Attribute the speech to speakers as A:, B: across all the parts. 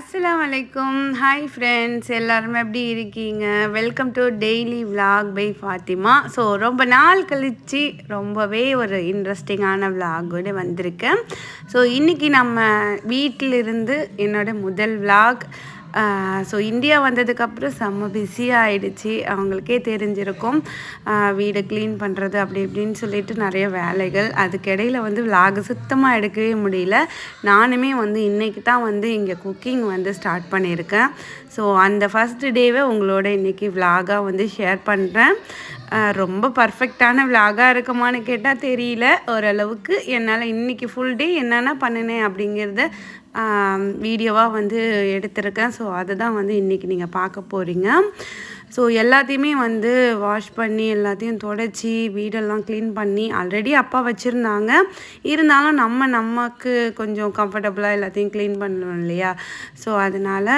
A: அஸ்லாம் வலைக்கும் hi friends எல்லாருமே எப்படி இருக்கீங்க? Welcome to daily vlog by Fathima so ரொம்ப நாள் கழித்து ரொம்பவே ஒரு இன்ட்ரெஸ்டிங்கான விலாகோடு வந்திருக்கேன். ஸோ இன்றைக்கி நம்ம வீட்டிலிருந்து என்னோட முதல் விலாக் ஸோ இந்தியா வந்ததுக்கப்புறம் செம்ம பிஸியாக ஆகிடுச்சி அவங்களுக்கே தெரிஞ்சிருக்கும். வீடை க்ளீன் பண்ணுறது அப்படி இப்படின்னு சொல்லிட்டு நிறைய வேலைகள். அதுக்கிடையில் வந்து விலாக சுத்தமாக எடுக்கவே முடியல. நானுமே வந்து இன்றைக்கி தான் வந்து இங்கே குக்கிங் வந்து ஸ்டார்ட் பண்ணியிருக்கேன். ஸோ அந்த ஃபஸ்ட் டேவே உங்களோட இன்றைக்கி விலாகாக வந்து ஷேர் பண்ணுறேன் ரொம்ப பர்ஃபெக்டான விலாகாக இருக்குமான்னு கேட்டால் தெரியல. ஓரளவுக்கு என்னால் இன்றைக்கி ஃபுல் டே என்னென்ன பண்ணினேன் அப்படிங்கிறத வீடியோவாக வந்து எடுத்திருக்கேன். ஸோ அதை தான் வந்து இன்றைக்கி நீங்கள் பார்க்க போகிறீங்க ஸோ எல்லாத்தையுமே வந்து வாஷ் பண்ணி எல்லாத்தையும் தொடச்சி வீடெல்லாம் க்ளீன் பண்ணி ஆல்ரெடி அப்பா வச்சுருந்தாங்க. இருந்தாலும் நம்ம நமக்கு கொஞ்சம் கம்ஃபர்டபுளாக எல்லாத்தையும் க்ளீன் பண்ணணும் இல்லையா? ஸோ அதனால்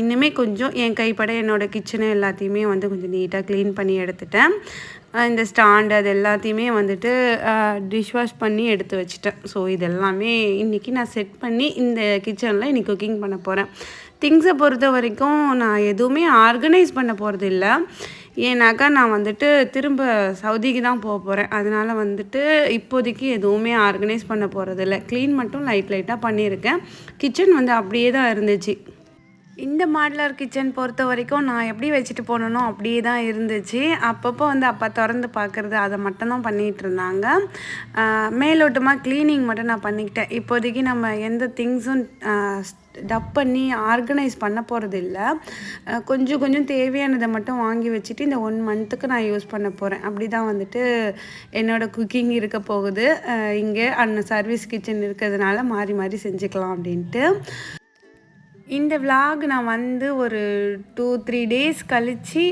A: இன்னுமே கொஞ்சம் என் கைப்பட என்னோடய கிச்சனை எல்லாத்தையுமே வந்து கொஞ்சம் நீட்டாக க்ளீன் பண்ணி எடுத்துட்டேன். இந்த ஸ்டாண்ட் அது எல்லாத்தையுமே வந்துட்டு டிஷ் வாஷ் பண்ணி எடுத்து வச்சுட்டேன். ஸோ இதெல்லாமே இன்றைக்கி நான் செட் பண்ணி இந்த கிச்சனில் இன்றைக்கி குக்கிங் பண்ண போகிறேன் திங்ஸை பொறுத்த வரைக்கும் நான் எதுவுமே ஆர்கனைஸ் பண்ண போகிறது இல்லை. ஏன்னாக்கா நான் வந்துட்டு திரும்ப சவுதிக்கு தான் போக போகிறேன் அதனால் வந்துட்டு இப்போதைக்கு எதுவுமே ஆர்கனைஸ் பண்ண போகிறது இல்லை. க்ளீன் மட்டும் லைட் லைட்டாக பண்ணியிருக்கேன். கிச்சன் வந்து அப்படியே தான் இருந்துச்சு. இந்த மாடலர் கிச்சன் பொறுத்த வரைக்கும் நான் எப்படி வச்சுட்டு போனனோ அப்படியே தான் இருந்துச்சு. அப்பப்போ வந்து அப்பா திறந்து பார்க்குறது அதை மட்டும்தான் பண்ணிகிட்டு இருந்தாங்க. மேலோட்டமாக க்ளீனிங் மட்டும் நான் பண்ணிக்கிட்டேன். இப்போதைக்கு நம்ம எந்த திங்ஸும் டப் பண்ணி ஆர்கனைஸ் பண்ண போகிறது இல்லை கொஞ்சம் கொஞ்சம் தேவையானதை மட்டும் வாங்கி வச்சுட்டு இந்த ஒன் மந்த்துக்கு நான் யூஸ் பண்ண போகிறேன் அப்படி தான் வந்துட்டு என்னோடய குக்கிங் இருக்க போகுது. இங்கே அந்த சர்வீஸ் கிச்சன் இருக்கிறதுனால மாறி மாறி செஞ்சுக்கலாம் அப்படின்ட்டு. இந்த vlog நான் வந்து ஒரு டூ த்ரீ டேஸ் கழித்து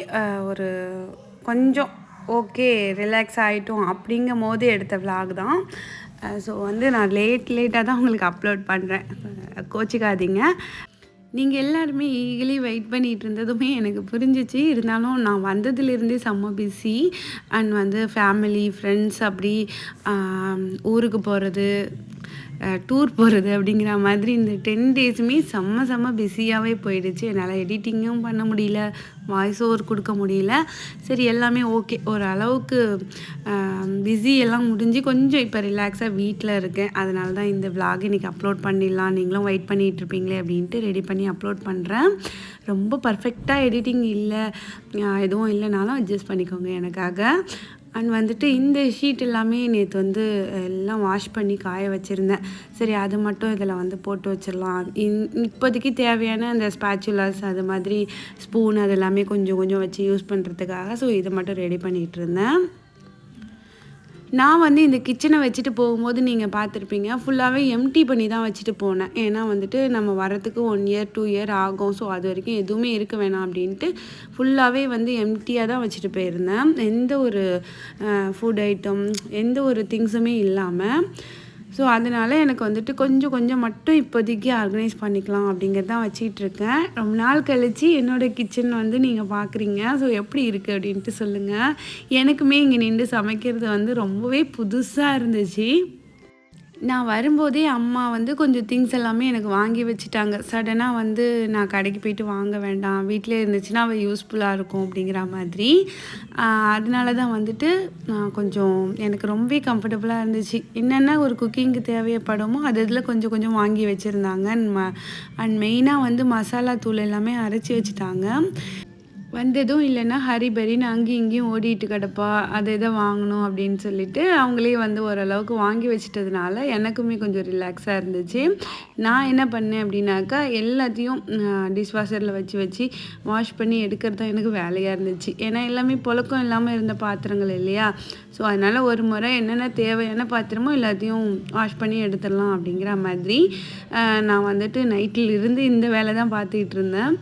A: ஒரு கொஞ்சம் ஓகே ரிலாக்ஸ் ஆகிட்டோம் அப்படிங்கும் போது எடுத்த vlog தான். ஸோ வந்து நான் லேட் லேட்டாக தான் உங்களுக்கு அப்லோட் பண்ணுறேன் கோச்சிக்காதீங்க. நீங்கள் எல்லாருமே ஈகிலி வெயிட் பண்ணிகிட்டு இருந்ததுமே எனக்கு புரிஞ்சிச்சு. இருந்தாலும் நான் வந்ததுலேருந்தே செம்ம பிஸி அண்ட் வந்து ஃபேமிலி ஃப்ரெண்ட்ஸ் அப்படி ஊருக்கு போகிறது டூர் போகிறது அப்படிங்கிற மாதிரி இந்த டென் டேஸுமே செம்ம செம்ம பிஸியாகவே போயிடுச்சு. என்னால் எடிட்டிங்கும் பண்ண முடியல வாய்ஸ் ஓவர் கொடுக்க முடியல. சரி எல்லாமே ஓகே ஒரு அளவுக்கு பிஸி எல்லாம் முடிஞ்சு கொஞ்சம் இப்போ ரிலாக்ஸாக வீட்டில் இருக்கேன். அதனால தான் இந்த vlog இன்றைக்கி அப்லோட் பண்ணிடலாம். நீங்களும் வெயிட் பண்ணிகிட்டு இருப்பீங்களே அப்படின்ட்டு ரெடி பண்ணி அப்லோட் பண்ணுறேன் ரொம்ப பர்ஃபெக்டாக எடிட்டிங் இல்லை எதுவும் இல்லைனாலும் அட்ஜஸ்ட் பண்ணிக்கோங்க எனக்காக. அண்ட் வந்துட்டு இந்த ஷீட் எல்லாமே நேற்று வந்து எல்லாம் வாஷ் பண்ணி காய வச்சுருந்தேன். சரி அது மட்டும் இதில் வந்து போட்டு வச்சிடலாம். இன் இப்போதைக்கு தேவையான அந்த ஸ்பேச்சுலாஸ் அது மாதிரி ஸ்பூன் அது எல்லாமே கொஞ்சம் கொஞ்சம் வச்சு யூஸ் பண்ணுறதுக்காக ஸோ இதை மட்டும் ரெடி பண்ணிகிட்டு இருந்தேன். நான் வந்து இந்த கிச்சனை வச்சுட்டு போகும்போது நீங்கள் பார்த்துருப்பீங்க. ஃபுல்லாகவே எம்டி பண்ணி தான் வச்சுட்டு போனேன். ஏன்னா வந்துட்டு நம்ம வரத்துக்கு ஒன் இயர் டூ இயர் ஆகும். ஸோ அது வரைக்கும் எதுவுமே இருக்க வேணாம் அப்படின்ட்டு ஃபுல்லாகவே வந்து எம்டியாக தான் வச்சுட்டு போயிருந்தேன். எந்த ஒரு ஃபுட் ஐட்டம் எந்த ஒரு திங்ஸுமே இல்லாமல் ஸோ அதனால் எனக்கு வந்துட்டு கொஞ்சம் கொஞ்சம் மட்டும் இப்போதைக்கு ஆர்கனைஸ் பண்ணிக்கலாம் அப்படிங்கிறது தான் வச்சிட்டு ரொம்ப நாள் கழித்து என்னோடய கிச்சன் வந்து நீங்கள் பார்க்குறீங்க ஸோ எப்படி இருக்குது அப்படின்ட்டு சொல்லுங்கள் எனக்குமே இங்கே நின்று சமைக்கிறது வந்து ரொம்பவே புதுசாக இருந்துச்சு. நான் வரும்போதே அம்மா வந்து கொஞ்சம் திங்ஸ் எல்லாமே எனக்கு வாங்கி வச்சுட்டாங்க. சடனாக வந்து நான் கடைக்கு போயிட்டு வாங்க வேண்டாம். வீட்டிலே இருந்துச்சுன்னா அவள் யூஸ்ஃபுல்லாக இருக்கும் அப்படிங்கிற மாதிரி. அதனால தான் வந்துட்டு நான் கொஞ்சம் எனக்கு ரொம்பவே கம்ஃபர்டபுளாக இருந்துச்சு. என்னென்ன ஒரு குக்கிங்க்கு தேவைப்படுமோ அது இதில் கொஞ்சம் கொஞ்சம் வாங்கி வச்சுருந்தாங்க. அண்ட் மெயினாக வந்து மசாலா தூள் எல்லாமே அரைச்சி வச்சுட்டாங்க. வந்ததும் இல்லைன்னா ஹரிபரின்னு அங்கேயும் இங்கேயும் ஓடிட்டு கிடப்பா அதை இதை வாங்கணும் அப்படின்னு சொல்லிட்டு அவங்களே வந்து ஓரளவுக்கு வாங்கி வச்சிட்டதுனால எனக்குமே கொஞ்சம் ரிலாக்ஸாக இருந்துச்சு. நான் என்ன பண்ணேன் அப்படின்னாக்கா எல்லாத்தையும் டிஷ்வாஷரில் வச்சு வச்சு வாஷ் பண்ணி எடுக்கிறது தான் எனக்கு வேலையாக இருந்துச்சு. ஏன்னா எல்லாமே புழக்கம் இல்லாமல் இருந்த பாத்திரங்கள் இல்லையா? ஸோ அதனால் ஒரு முறை என்னென்ன தேவையான பாத்திரமோ எல்லாத்தையும் வாஷ் பண்ணி எடுத்துடலாம் அப்படிங்கிற மாதிரி நான் வந்துட்டு நைட்டில் இருந்து இந்த வேலை தான் பார்த்துக்கிட்டு இருந்தேன்.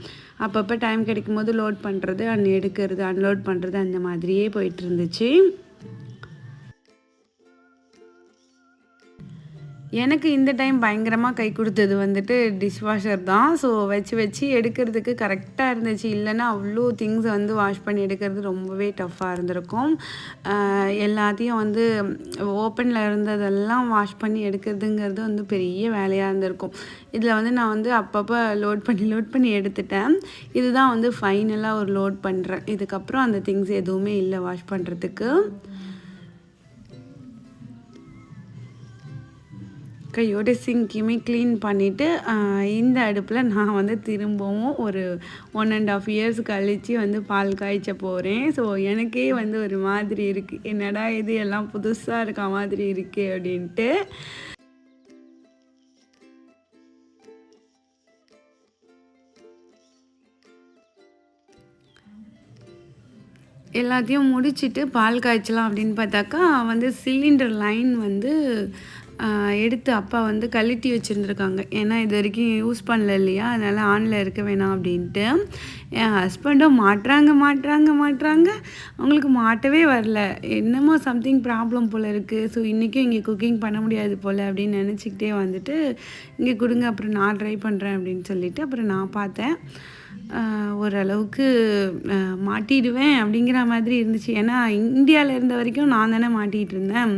A: அப்பப்போ டைம் கிடைக்கும் போது லோட் பண்ணுறது அண்ட் எடுக்கிறது அன்லோட் பண்ணுறது அந்த மாதிரியே போயிட்டு இருந்துச்சு. எனக்கு இந்த டைம் பயங்கரமாக கை கொடுத்தது வந்துட்டு டிஷ்வாஷர் தான். ஸோ வச்சு வச்சு எடுக்கிறதுக்கு கரெக்டாக இருந்துச்சு. இல்லைன்னா அவ்வளோ திங்ஸை வந்து வாஷ் பண்ணி எடுக்கிறது ரொம்பவே டஃப்பாக இருந்திருக்கும். எல்லாத்தையும் வந்து ஓப்பனில் இருந்ததெல்லாம் வாஷ் பண்ணி எடுக்கிறதுங்கிறது வந்து பெரிய வேலையாக இருந்திருக்கும். இதில் வந்து நான் வந்து அப்பப்போ லோட் பண்ணி லோட் பண்ணி எடுத்துட்டேன். இதுதான் வந்து ஃபைனலாக ஒரு லோட் பண்ணுறேன் இதுக்கப்புறம் அந்த திங்ஸ் எதுவுமே இல்லை வாஷ் பண்ணுறதுக்கு கையோட சிங்கையுமே க்ளீன் பண்ணிவிட்டு இந்த அடுப்பில் நான் வந்து திரும்பவும் ஒரு ஒன் அண்ட் ஆஃப் இயர்ஸ் கழித்து வந்து பால் காய்ச்ச போகிறேன் ஸோ எனக்கே வந்து ஒரு மாதிரி இருக்குது என்னடா இது? எல்லாம் புதுசாக இருக்க மாதிரி இருக்கே அப்படின்ட்டு. எல்லாத்தையும் முடிச்சிட்டு பால் காய்ச்சலாம் அப்படின்னு பார்த்தாக்கா வந்து சிலிண்டர் லைன் வந்து எடுத்து அப்பா வந்து கழட்டி வச்சுருந்துருக்காங்க. ஏன்னா இது வரைக்கும் யூஸ் பண்ணல இல்லையா? அதனால் ஆனில் இருக்க வேணாம் அப்படின்ட்டு. என் ஹஸ்பண்டும் மாட்டுறாங்க மாட்டுறாங்க மாட்டுறாங்க. அவங்களுக்கு மாட்டவே வரல. என்னமோ சம்திங் ப்ராப்ளம் போல் இருக்குது ஸோ இன்றைக்கும் இங்கே குக்கிங் பண்ண முடியாது போல் அப்படின்னு நினச்சிக்கிட்டே வந்துட்டு இங்கே கொடுங்க அப்புறம் நான் ட்ரை பண்ணுறேன் அப்படின்னு சொல்லிட்டு அப்புறம் நான் பார்த்தேன். ஓரளவுக்கு மாட்டிடுவேன் அப்படிங்கிற மாதிரி இருந்துச்சு. ஏன்னா இந்தியாவில் இருந்த வரைக்கும் நான் தானே மாட்டிகிட்டு இருந்தேன்.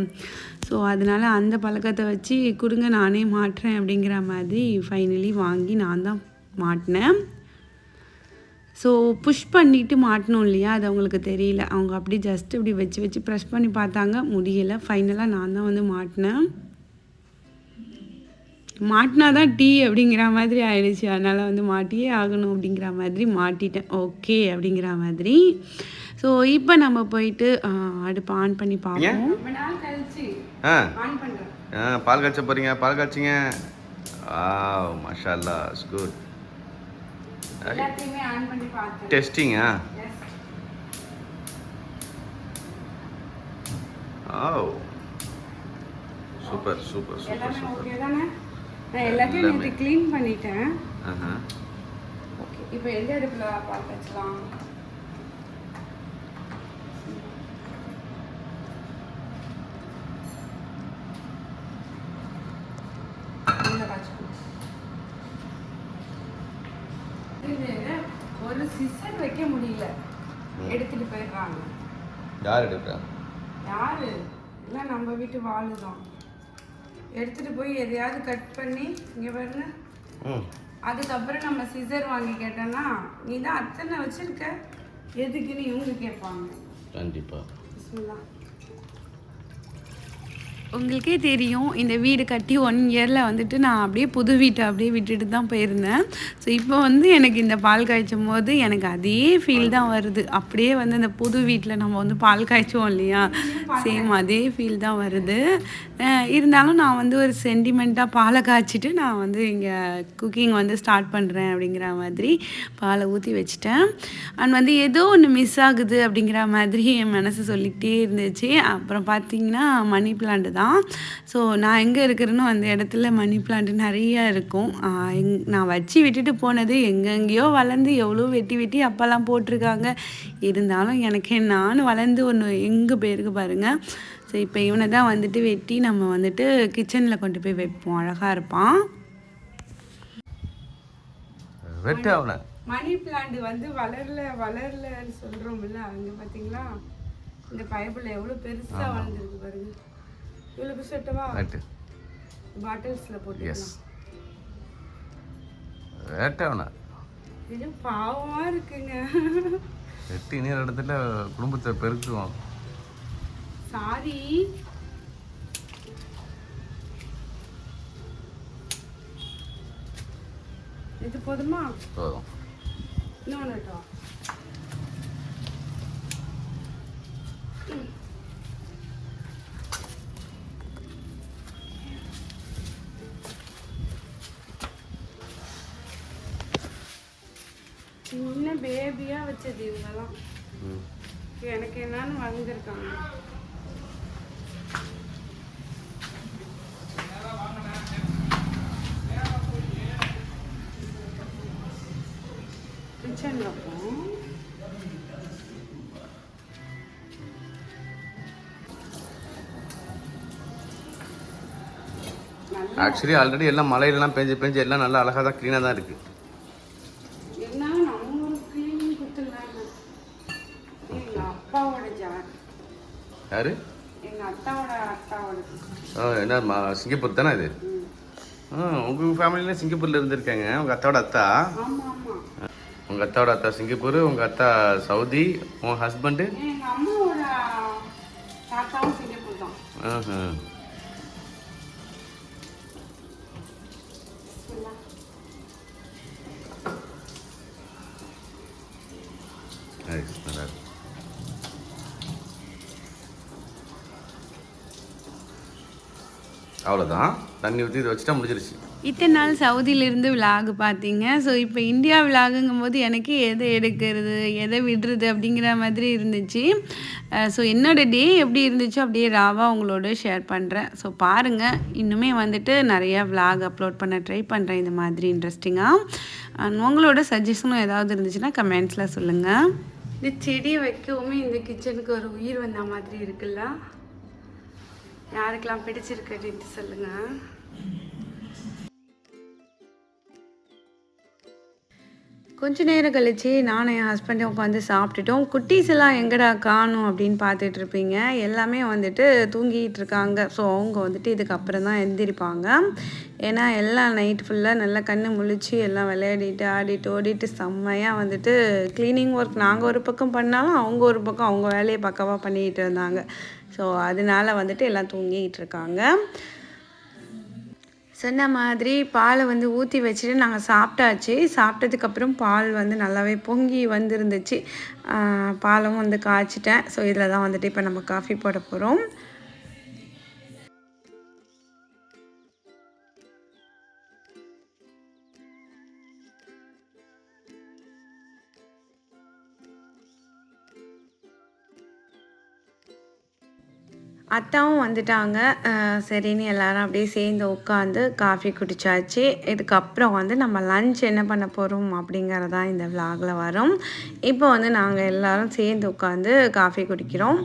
A: ஸோ அதனால் அந்த பழக்கத்தை வச்சு கொடுங்க நானே மாட்டுறேன் அப்படிங்கிற மாதிரி ஃபைனலி வாங்கி நான் தான் மாட்டினேன். ஸோ புஷ் பண்ணிவிட்டு மாட்டணும் இல்லையா? அது அவங்களுக்கு தெரியல. அவங்க அப்படி ஜஸ்ட் இப்படி வச்சு வச்சு ப்ரெஷ் பண்ணி பார்த்தாங்க. முடியலை. ஃபைனலாக நான் தான் வந்து மாட்டினேன். மாட்டினா தான் டீ அப்படிங்கிற மாதிரி ஆயிடுச்சு. அதனால் வந்து மாட்டியே ஆகணும் அப்படிங்கிற மாதிரி மாட்டிட்டேன். ஓகே அப்படிங்கிற மாதிரி. ஸோ இப்போ நம்ம போயிட்டு அடுப்பு ஆன் பண்ணி பார்ப்போம்.
B: ஆ. ஆ பால் காய்ச்ச போறீங்க பால் காய்ச்சிங்க. ஆ மஷா அல்லா it's good டெஸ்டிங்கா
A: yes
B: oh super super super super.
A: நான் எல்லாத்தையும். நேற்று க்ளீன் பண்ணிட்டேன்.
B: ஆஹா.
A: ஓகே இப்போ எந்த அடுப்பில் பால் வச்சலாம் இது ஒரு சிசர் வைக்க முடியல. எடுத்துட்டு போயிடுறாங்க.
B: யார் எடுக்கிறா
A: யாரு? எல்லாம் நம்ம வீட்டு வாழுதான் எடுத்துட்டு போய் எதையாவது கட் பண்ணி இங்க பாருங்க. அதுக்கப்புறம் நம்ம சிசர் வாங்கி கேட்டோம்னா நீ தான் அத்தனை வச்சிருக்க? எதுக்குன்னு இவங்க கேட்பாங்க. பிஸ்மில்லா. உங்களுக்கே தெரியும் இந்த வீடு கட்டி ஒன் இயரில் வந்துட்டு நான் அப்படியே புது வீட்டை அப்படியே விட்டுட்டு தான் போயிருந்தேன். ஸோ இப்போ வந்து எனக்கு இந்த பால் காய்ச்சும் போது எனக்கு அதே ஃபீல் தான் வருது. அப்படியே வந்து இந்த புது வீட்டில் நம்ம வந்து பால் காய்ச்சுவோம் இல்லையா? சேம் அதே ஃபீல் தான் வருது. இருந்தாலும் நான் வந்து ஒரு சென்டிமெண்ட்டாக பாலை காய்ச்சிட்டு நான் வந்து இங்கே குக்கிங் வந்து ஸ்டார்ட் பண்ணுறேன் அப்படிங்கிற மாதிரி பாலை ஊற்றி வச்சுட்டேன். அண்ட் வந்து ஏதோ ஒன்று மிஸ் ஆகுது அப்படிங்கிற மாதிரி என் மனசு சொல்லிக்கிட்டே இருந்துச்சு. அப்புறம் பார்த்தீங்கன்னா மணி பிளான்ட் தான். ஸோ நான் எங்கே இருக்கிறேனோ அந்த இடத்துல மணி பிளான்ட் நிறைய இருக்கும். எங்- நான் வச்சு விட்டுட்டு போனது எங்கெங்கேயோ வளர்ந்து எவ்வளோ வெட்டி வெட்டி அப்போல்லாம் போட்டிருக்காங்க. இருந்தாலும் எனக்கு நானும் வளர்ந்து ஒன்று எங்கே போயிருக்கு பாருங்கள் ஸோ இப்போ இவனை தான் வந்துட்டு வெட்டி நம்ம வந்துட்டு கிச்சனில் கொண்டு போய் வைப்போம். அழகாக இருப்பான்.
B: வெட்டு அவனை.
A: மணி பிளான்ட் வந்து வளரல வளரலன்னு சொல்கிறோம்ல அங்கே பார்த்தீங்களா இந்த பைப்பில் எவ்வளோ பெருசாக வளர்ந்துருக்கு பாருங்க. இவ்வளோ பெருசு வெட்டவா
B: வெட்டு
A: பாட்டில்ஸில் போட்டு
B: எஸ் வெட்டு அவனை
A: இது பாவமாக இருக்குங்க.
B: வெட்டி இன்னொரு இடத்துல குடும்பத்தை பெருக்குவோம்
A: சாரி இது போதுமா?
B: போதும்.
A: இன்னொன்று வெட்டவா பேபியா வச்சது இவங்கெல்லாம். எனக்கு என்னன்னு வளர்ந்துருக்காங்க
B: ஆக்சுவலி ஆல்ரெடி எல்லாம் மலையிலலாம் பெஞ்சு பெஞ்சு எல்லாம் நல்லா அழகாக தான் க்ளீனாக தான் இருக்குது
A: இருந்தாலும் நம்ம ஒரு கிளீனிங் கொடுத்துடலாம் எங்க அப்பாவோட ஜார்
B: யாரு? என்ன சிங்கப்பூர் தானே இது? உங்கள் ஃபேமிலியில் சிங்கப்பூரில் இருந்திருக்காங்க. உங்கள் அத்தாவோட அத்தா? உங்கள் அத்தாவோட அத்தா சிங்கப்பூர் உங்கள் அத்தா சவுதி உங்கள் ஹஸ்பண்டு நல்லா இருக்கு. அவ்வளோதான் தண்ணி ஊற்றி இதை வச்சுட்டா முடிஞ்சிருச்சு.
A: இத்தனை நாள் சவுதியிலேருந்து விலாக் பார்த்தீங்க. ஸோ இப்போ இந்தியா விலாகுங்கும் போது எனக்கு எதை எடுக்கிறது எதை விடுறது அப்படிங்கிற மாதிரி இருந்துச்சு. ஸோ என்னோட டே எப்படி இருந்துச்சோ அப்படியே ராவாக உங்களோட ஷேர் பண்ணுறேன் ஸோ பாருங்கள் இன்னுமே வந்துட்டு நிறையா விலாக் அப்லோட் பண்ண ட்ரை பண்ணுறேன் இந்த மாதிரி இன்ட்ரெஸ்டிங்காக உங்களோட சஜஷனும் ஏதாவது இருந்துச்சுன்னா கமெண்ட்ஸில் சொல்லுங்கள் இந்த செடியை வைக்கவுமே இந்த கிச்சனுக்கு ஒரு உயிர் வந்த மாதிரி இருக்குல்ல? யாருக்கெல்லாம் பிடிச்சிருக்கு அப்படின்ட்டு சொல்லுங்கள் கொஞ்ச நேரம் கழிச்சு நானும் என் ஹஸ்பண்டும் உட்காந்து சாப்பிட்டுட்டோம். குட்டீஸ் எல்லாம் எங்கடா காணும் அப்படின்னு பார்த்துட்டு இருப்பீங்க. எல்லாமே வந்துட்டு தூங்கிட்டு இருக்காங்க. ஸோ அவங்க வந்துட்டு இதுக்கப்புறம் தான் எந்திரிப்பாங்க. ஏன்னா எல்லாம் நைட் ஃபுல்லாக நல்லா கண்ணு முழிச்சு எல்லாம் விளையாடிட்டு ஆடிட்டு ஓடிட்டு செம்மையாக வந்துட்டு க்ளீனிங் ஒர்க் நாங்கள் ஒரு பக்கம் பண்ணாலும் அவங்க ஒரு பக்கம் அவங்க வேலையை பக்கவாக பண்ணிக்கிட்டு இருந்தாங்க. ஸோ அதனால வந்துட்டு எல்லாம் தூங்கிக்கிட்டு இருக்காங்க சொன்ன மாதிரி பாலை வந்து ஊற்றி வச்சுட்டு நாங்கள் சாப்பிட்டாச்சு. சாப்பிட்டதுக்கப்புறம் பால் வந்து நல்லாவே பொங்கி வந்துருந்துச்சு. பாலும் வந்து காய்ச்சிட்டேன். ஸோ இதில் தான் வந்துட்டு இப்போ நம்ம காஃபி போட போகிறோம் அத்தாவும் வந்துட்டாங்க. சரின்னு எல்லாரும் அப்படியே சேர்ந்து உட்காந்து காஃபி குடிச்சாச்சு. இதுக்கப்புறம் வந்து நம்ம லஞ்ச் என்ன பண்ண போகிறோம் அப்படிங்கிறதான் இந்த விலாகில் வரும். இப்போ வந்து நாங்கள் எல்லாரும் சேர்ந்து உட்காந்து காஃபி குடிக்கிறோம்.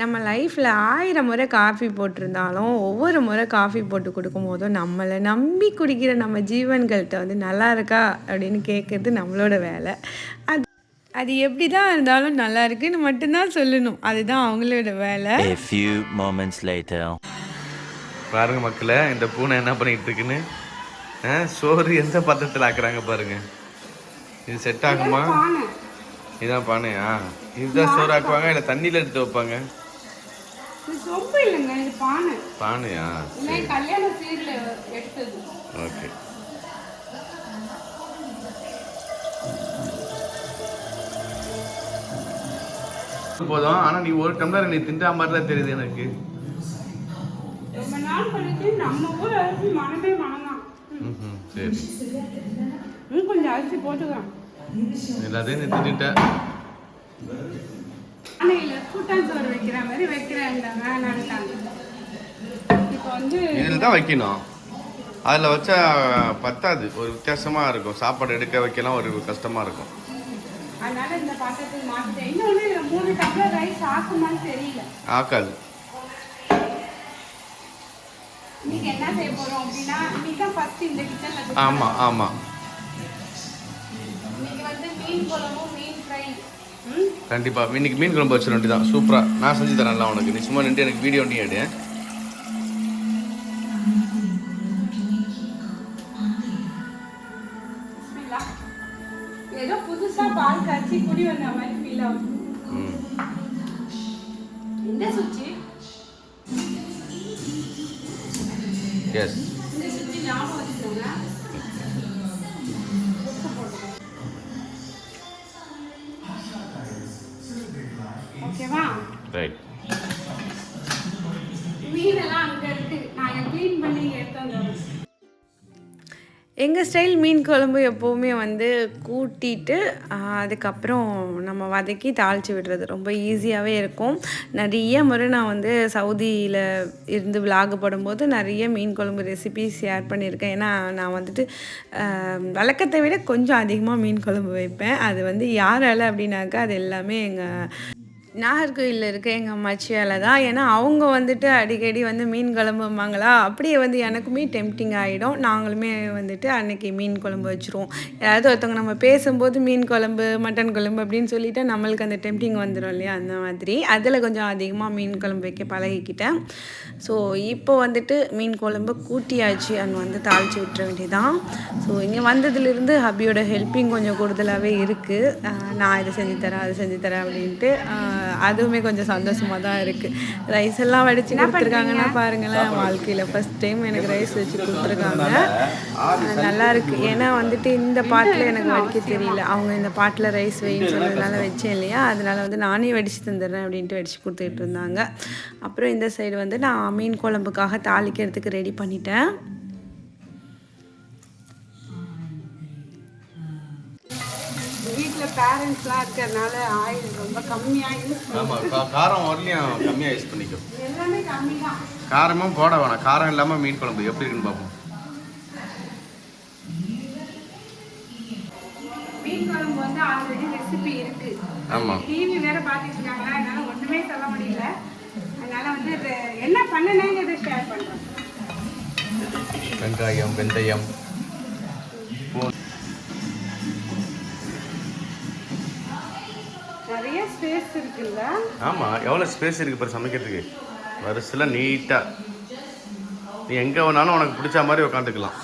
A: நம்ம லைஃப்பில் ஆயிரம் முறை காஃபி போட்டிருந்தாலும் ஒவ்வொரு முறை காஃபி போட்டு கொடுக்கும்போதும் நம்மளை நம்பி குடிக்கிற நம்ம ஜீவன்கள்கிட்ட வந்து நல்லா இருக்கா அப்படின்னு கேட்குறது நம்மளோட வேலை. அது அது எப்படி தான் இருந்தாலும் நல்லா இருக்குன்னு மட்டும்தான் சொல்லணும். அதுதான் அவங்களோட வேலை.
C: A few moments later.
B: பாருங்க மக்களே இந்த பூனை என்ன பண்ணிட்டு இருக்குன்னு? ஆ, சோறு எந்த பத்திரத்தில் ஆக்குறாங்க பாருங்க. இது செட் ஆகுமா? இதான் பானையா? இதுதான் சோறு ஆக்குவாங்க இல்லை தண்ணியில் எடுத்து வைப்பாங்க?
A: இல்லைங்க இது பானை.
B: பானையா?
A: கல்யாண சீரில் எடுத்தது.
B: ஓகே. போதும். ஆனா நீ ஒரு டம்ளர் நீ தின்றா மாதிரி தான் தெரியுது எனக்கு. சரி.
A: கொஞ்சம் அரிசி போட்டுக்கலாம்
B: எல்லாத்தையும் நீ தின்னுட்ட.
A: பானையில் கூட்டான் சோறு வைக்கிற மாதிரி வைக்கிறேன்
B: இதில் தான் வைக்கணும். அதில் வச்சா பத்தாது. ஒரு வித்தியாசமாக இருக்கும். சாப்பாடு எடுக்க வைக்கலாம் ஒரு கஷ்டமாக இருக்கும்.
A: அதனால இந்த பாத்திரத்துக்கு மாற்றிட்டேன் இன்னொன்று மூணு டம்ளர் ரைஸ் ஆக்குமான்னு தெரியல.
B: ஆக்காது.
A: இன்னைக்கு என்ன செய்ய போறோம் அப்படின்னா இன்னைக்கு தான் ஃபர்ஸ்ட் இந்த கிச்சன்ல
B: ஆமாம் ஆமாம்
A: இன்னைக்கு வந்து மீன் குழம்பும் மீன் ஃப்ரை ம்
B: கண்டிப்பாக இன்னைக்கு மீன் குழம்பு வச்சிட வேண்டியதான் சூப்பராக நான் செஞ்சு தரேன்ல உனக்கு. நீ சும்மா நின்று எனக்கு வீடியோ நீ எடு.
A: மாதிரி குழம்பு எப்போவுமே வந்து கூட்டிட்டு அதுக்கப்புறம் நம்ம வதக்கி தாளித்து விடுறது. ரொம்ப ஈஸியாகவே இருக்கும். நிறைய முறை நான் வந்து சவுதியில் இருந்து விலாகு போடும்போது நிறைய மீன் குழம்பு ரெசிபி ஷேர் பண்ணியிருக்கேன். ஏன்னா நான் வந்துட்டு வழக்கத்தை விட கொஞ்சம் அதிகமாக மீன் குழம்பு வைப்பேன். அது வந்து யாரால அப்படின்னாக்கா அது எல்லாமே எங்கள் நாகர்கோயிலில் இருக்க எங்கள் அம்மாச்சியால் தான் ஏன்னா அவங்க வந்துட்டு அடிக்கடி வந்து மீன் குழம்பும்பாங்களா? அப்படியே வந்து எனக்குமே டெம்டிங் ஆகிடும் நாங்களுமே வந்துட்டு அன்னைக்கு மீன் குழம்பு வச்சுருவோம். ஏதாவது ஒருத்தவங்க நம்ம பேசும்போது மீன் குழம்பு மட்டன் குழம்பு அப்படின்னு சொல்லிட்டு நம்மளுக்கு அந்த டெம்டிங் வந்துடும் இல்லையா? அந்த மாதிரி. அதில் கொஞ்சம் அதிகமாக மீன் குழம்பு வைக்க பழகிக்கிட்டேன். ஸோ இப்போ வந்துட்டு மீன் குழம்பு கூட்டியாச்சு. அண்ட் வந்து தாளித்து விட்டுற வேண்டியதான் ஸோ இங்கே வந்ததுலேருந்து ஹபியோட ஹெல்ப்பிங் கொஞ்சம் கூடுதலாகவே இருக்குது நான் இதை செஞ்சு தரேன் அதை செஞ்சு தரேன் அப்படின்ட்டு அதுவுமே கொஞ்சம் சந்தோஷமாக தான் இருக்குது ரைஸ் எல்லாம் வடித்து கொடுத்துருக்காங்கன்னா பாருங்களேன் வாழ்க்கையில் ஃபஸ்ட் டைம் எனக்கு ரைஸ் வச்சு கொடுத்துருக்காங்க. நல்லா இருக்குது ஏன்னா வந்துட்டு இந்த பாட்டில் எனக்கு வடிக்க தெரியல. அவங்க இந்த பாட்டில் ரைஸ் வைன்னு சொன்னதுனால வச்சேன் இல்லையா? அதனால வந்து நானே வடித்து தந்துடுறேன் அப்படின்ட்டு வடித்து கொடுத்துட்டு இருந்தாங்க. அப்புறம் இந்த சைடு வந்து நான் மீன் குழம்புக்காக தாளிக்கிறதுக்கு ரெடி பண்ணிட்டேன். வீட்டில் பேரண்ட்ஸ்லாம் இருக்கிறதுனால ஆயில் ரொம்ப கம்மியாக யூஸ்
B: ஆமாம் காரம் வரலையும் கம்மியாக யூஸ் பண்ணிக்கோ
A: எல்லாமே கம்மி தான்
B: காரமும் போட வேணாம். காரம் இல்லாமல் மீன் குழம்பு எப்படி இருக்குன்னு பார்ப்போம்.
A: மீன் குழம்பு வந்து ஆல்ரெடி ரெசிபி இருக்கு.
B: ஆமாம்
A: டிவி வேற பார்த்துட்டு இருக்காங்களா அதனால ஒன்றுமே சொல்ல முடியல. அதனால வந்து என்ன பண்ணனேங்கிறத ஷேர்
B: வெங்காயம் வெந்தயம்
A: இருக்குல்ல
B: ஆமாம் எவ்வளோ ஸ்பேஸ் இருக்குது பாரு சமைக்கிறதுக்கு. வரிசையில் நீட்டாக நீ எங்கே வேணாலும் உனக்கு பிடிச்ச மாதிரி உட்காந்துக்கலாம்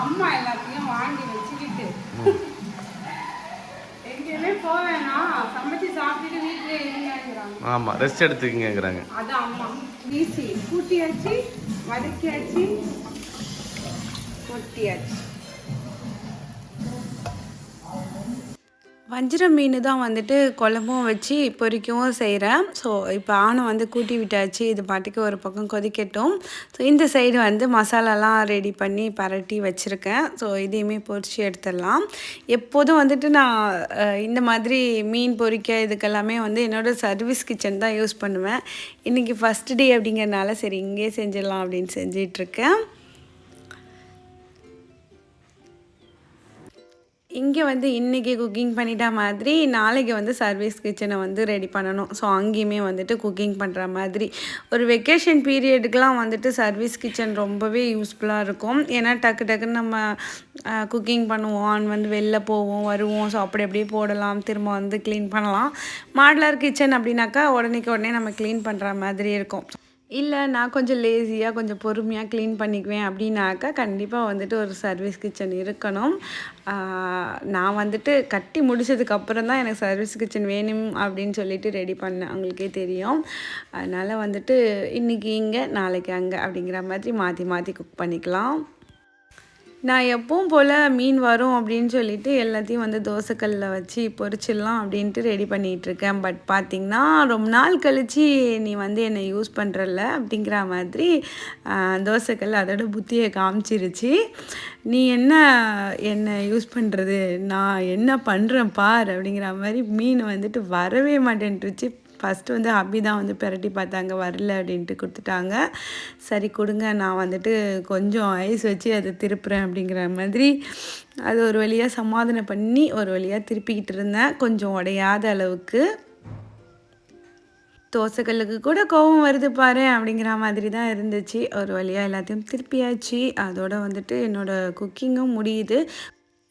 A: அம்மா எல்லாத்தையும் வாங்கி வச்சுக்கிட்டு. எங்கேயுமே போவேனா சமைச்சு சாப்பிட்டுட்டு வீட்டிலே இருங்கிறாங்க
B: ஆமாம் ரெஸ்ட் எடுத்துக்கிங்கிறாங்க
A: அதான் அம்மா. ஈஸி கூட்டியாச்சு வதக்கியாச்சு கொட்டியாச்சு. வஞ்சிர மீன் தான் வந்துட்டு குழம்பும் வச்சு பொரிக்கவும் செய்கிறேன். ஸோ இப்போ ஆணை வந்து கூட்டி விட்டாச்சு. இது பாட்டுக்கு ஒரு பக்கம் கொதிக்கட்டும். ஸோ இந்த சைடு வந்து மசாலாலாம் ரெடி பண்ணி பரட்டி வச்சுருக்கேன். ஸோ இதையுமே பொரிச்சு எடுத்துடலாம். எப்போதும் வந்துட்டு நான் இந்த மாதிரி மீன் பொரிக்க இதுக்கெல்லாமே வந்து என்னோடய சர்வீஸ் கிச்சன் தான் யூஸ் பண்ணுவேன். இன்றைக்கி ஃபஸ்ட் டே அப்படிங்கிறனால சரி இங்கேயே செஞ்சிடலாம் அப்படின்னு செஞ்சிட்ருக்கேன் இங்கே வந்து இன்றைக்கி குக்கிங் பண்ணிட்ட மாதிரி நாளைக்கு வந்து சர்வீஸ் கிச்சனை வந்து ரெடி பண்ணணும். ஸோ அங்கேயுமே வந்துட்டு குக்கிங் பண்ணுற மாதிரி. ஒரு வெக்கேஷன் பீரியடுக்கெலாம் வந்துட்டு சர்வீஸ் கிச்சன் ரொம்பவே யூஸ்ஃபுல்லாக இருக்கும். ஏன்னா டக்கு டக்குன்னு நம்ம குக்கிங் பண்ணுவோம். and வந்து வெளில போவோம் வருவோம். ஸோ அப்படி அப்படியே போடலாம். திரும்ப வந்து க்ளீன் பண்ணலாம். மாடலர் கிச்சன் அப்படின்னாக்கா உடனேக்கு உடனே நம்ம க்ளீன் பண்ணுற மாதிரி இருக்கும். இல்லை நான் கொஞ்சம் லேசியாக கொஞ்சம் பொறுமையாக க்ளீன் பண்ணிக்குவேன் அப்படின்னாக்கா கண்டிப்பாக வந்துட்டு ஒரு சர்வீஸ் கிச்சன் இருக்கணும். நான் வந்துட்டு கட்டி முடிச்சதுக்கப்புறம் தான் எனக்கு சர்வீஸ் கிச்சன் வேணும் அப்படின்னு சொல்லிட்டு ரெடி பண்ணேன் அவங்களுக்கே தெரியும். அதனால் வந்துட்டு இன்றைக்கி இங்கே நாளைக்கு அங்கே அப்படிங்கிற மாதிரி மாற்றி மாற்றி குக் பண்ணிக்கலாம். நான் எப்பவும் போல் மீன் வரும் அப்படின்னு சொல்லிட்டு எல்லாத்தையும் வந்து தோசைக்கல்லில் வச்சு பொறிச்சிடலாம் அப்படின்ட்டு ரெடி பண்ணிகிட்ருக்கேன் பட் பார்த்திங்கன்னா ரொம்ப நாள் கழித்து நீ வந்து என்னை யூஸ் பண்ணுறல அப்படிங்கிற மாதிரி தோசைக்கல் அதோட புத்தியை காமிச்சிருச்சு. நீ என்ன என்னை யூஸ் பண்ணுறது நான் என்ன பண்ணுறேன் பார் அப்படிங்கிற மாதிரி மீன் வந்துட்டு வரவே மாட்டேன்ட்டுருச்சு ஃபஸ்ட்டு வந்து அபி தான் வந்து பிரட்டி பார்த்தாங்க வரல அப்படின்ட்டு கொடுத்துட்டாங்க. சரி கொடுங்க நான் வந்துட்டு கொஞ்சம் ஐஸ் வச்சு அதை திருப்புறேன் அப்படிங்கிற மாதிரி அது ஒரு வழியாக சமாதானம் பண்ணி ஒரு வழியாக திருப்பிக்கிட்டு இருந்தேன். கொஞ்சம் உடையாத அளவுக்கு. தோசைக்கல்லுக்கு கூட கோவம் வருது பாரு அப்படிங்கிற மாதிரி தான் இருந்துச்சு. ஒரு வழியாக எல்லாத்தையும் திருப்பியாச்சு. அதோட வந்துட்டு என்னோடய குக்கிங்கும் முடியுது.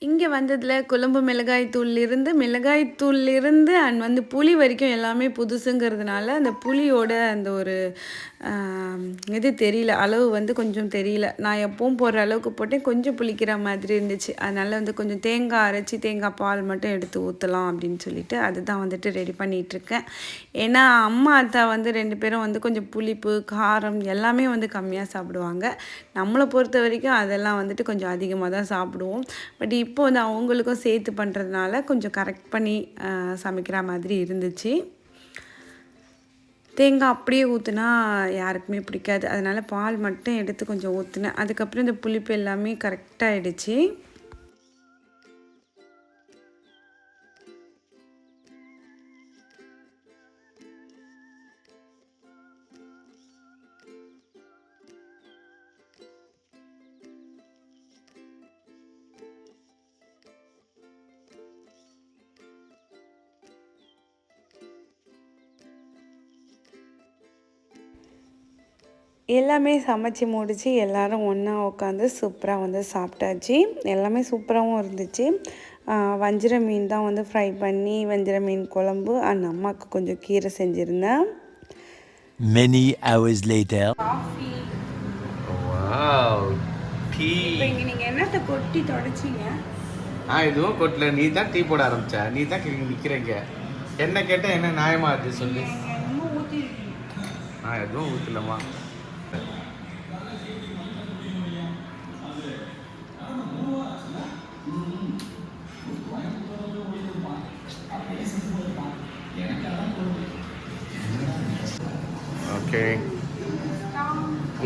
A: இங்கே வந்ததில் குழம்பு மிளகாய்த்தூள்லேருந்து மிளகாய்த்தூள்லேருந்து மிளகாய் அண்ட் வந்து புளி வரைக்கும் எல்லாமே புதுசுங்கிறதுனால அந்த புளியோட அந்த ஒரு இது தெரியல. அளவு வந்து கொஞ்சம் தெரியல. நான் எப்பவும் போடுற அளவுக்கு போட்டேன். கொஞ்சம் புளிக்கிற மாதிரி இருந்துச்சு. அதனால் வந்து கொஞ்சம் தேங்காய் அரைச்சி தேங்காய் பால் மட்டும் எடுத்து ஊற்றலாம் அப்படின்னு சொல்லிட்டு அதுதான் வந்துட்டு ரெடி பண்ணிகிட்ருக்கேன் ஏன்னா அம்மா அத்தா வந்து ரெண்டு பேரும் வந்து கொஞ்சம் புளிப்பு காரம் எல்லாமே வந்து கம்மியாக சாப்பிடுவாங்க. நம்மளை பொறுத்த வரைக்கும் அதெல்லாம் வந்துட்டு கொஞ்சம் அதிகமாக தான் சாப்பிடுவோம். பட் இப்போ வந்து அவங்களுக்கும் சேர்த்து பண்ணுறதுனால கொஞ்சம் கரெக்ட் பண்ணி சமைக்கிற மாதிரி இருந்துச்சு. தேங்காய் அப்படியே ஊற்றுனா யாருக்குமே பிடிக்காது. அதனால் பால் மட்டும் எடுத்து கொஞ்சம் ஊற்றுனேன் அதுக்கப்புறம் இந்த புளிப்பு எல்லாமே கரெக்டாகிடுச்சு எல்லாமே சமைச்சு முடித்து எல்லாரும் ஒன்றா உட்காந்து சூப்பராக வந்து சாப்பிட்டாச்சு. எல்லாமே சூப்பராகவும் இருந்துச்சு. வஞ்சிர மீன் தான் வந்து ஃப்ரை பண்ணி வஞ்சிர மீன் குழம்பு. அண்ட் அம்மாவுக்கு கொஞ்சம் கீரை செஞ்சுருந்தேன்.
C: Many hours later.
B: டீ
A: இப்போ இங்கே நீங்கள் என்னத்தை கொட்டி தொடச்சிங்க?
B: ஆ இதுவும் கொட்டில். நீ தான் டீ போட ஆரம்பிச்ச. நீ தான் நிற்கிறீங்க என்ன கேட்டால் என்ன நியாயமா அது சொல்லு. நான் எதுவும் ஊற்றலம்மா ஓகே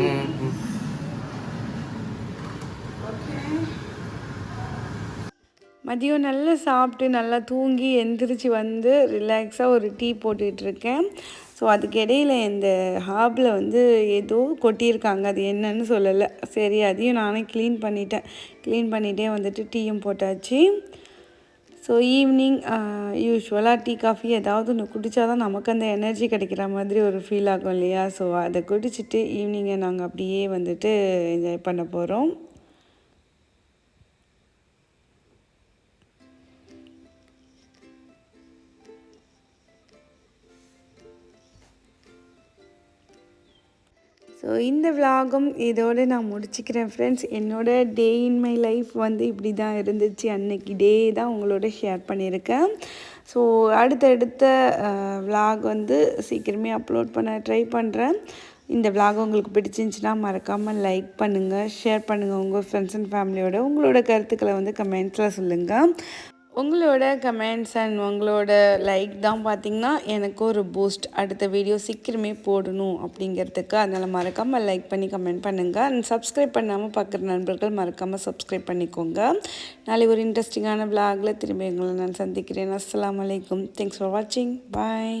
B: ம் ம்.
A: மதியம் நல்லா சாப்பிட்டு நல்லா தூங்கி எந்திரிச்சு வந்து ரிலாக்ஸாக ஒரு டீ போட்டுட்ருக்கேன். ஸோ அதுக்கு இடையில இந்த ஹாப்பில் வந்து ஏதோ கொட்டியிருக்காங்க. அது என்னன்னு சொல்லலை. சரி அதையும் நானே க்ளீன் பண்ணிட்டேன். க்ளீன் பண்ணிகிட்டே வந்துட்டு டீயும் போட்டாச்சு. ஸோ ஈவினிங் யூஸ்வலாக டீ காஃபி ஏதாவது ஒன்று குடித்தா தான் நமக்கு அந்த எனர்ஜி கிடைக்கிற மாதிரி ஒரு ஃபீல் ஆகும் இல்லையா? ஸோ அதை குடிச்சிட்டு ஈவினிங்கை நாங்கள் அப்படியே வந்துட்டு என்ஜாய் பண்ண போகிறோம் ஸோ இந்த விலாகும் இதோடு நான் முடிச்சுக்கிறேன் ஃப்ரெண்ட்ஸ் என்னோட டே இன் மை லைஃப் வந்து இப்படி தான் இருந்துச்சு. அன்னைக்கு டே தான் உங்களோட ஷேர் பண்ணியிருக்கேன். ஸோ அடுத்தடுத்த விலாக் வந்து சீக்கிரமே அப்லோட் பண்ண ட்ரை பண்ணுறேன் இந்த விலாக் உங்களுக்கு பிடிச்சிருந்துச்சின்னா மறக்காமல் லைக் பண்ணுங்கள் ஷேர் பண்ணுங்கள் உங்கள் ஃப்ரெண்ட்ஸ் அண்ட் ஃபேமிலியோட உங்களோட கருத்துக்களை வந்து கமெண்ட்ஸில் சொல்லுங்கள் உங்களோட கமெண்ட்ஸ் அண்ட் உங்களோட லைக் தான் பார்த்திங்கன்னா எனக்கு ஒரு பூஸ்ட் அடுத்த வீடியோ சீக்கிரமே போடணும் அப்படிங்கிறதுக்கு. அதனால் மறக்காமல் லைக் பண்ணி கமெண்ட் பண்ணுங்கள் அண்ட் சப்ஸ்கிரைப் பண்ணாமல் பார்க்குற நண்பர்கள் மறக்காமல் சப்ஸ்கிரைப் பண்ணிக்கோங்க. நாளை ஒரு இன்ட்ரெஸ்டிங்கான விளாகில் திரும்பி உங்களை நான் சந்திக்கிறேன். அஸ்லாம் வலைக்கம் தேங்க்ஸ் ஃபார் வாட்சிங் பாய்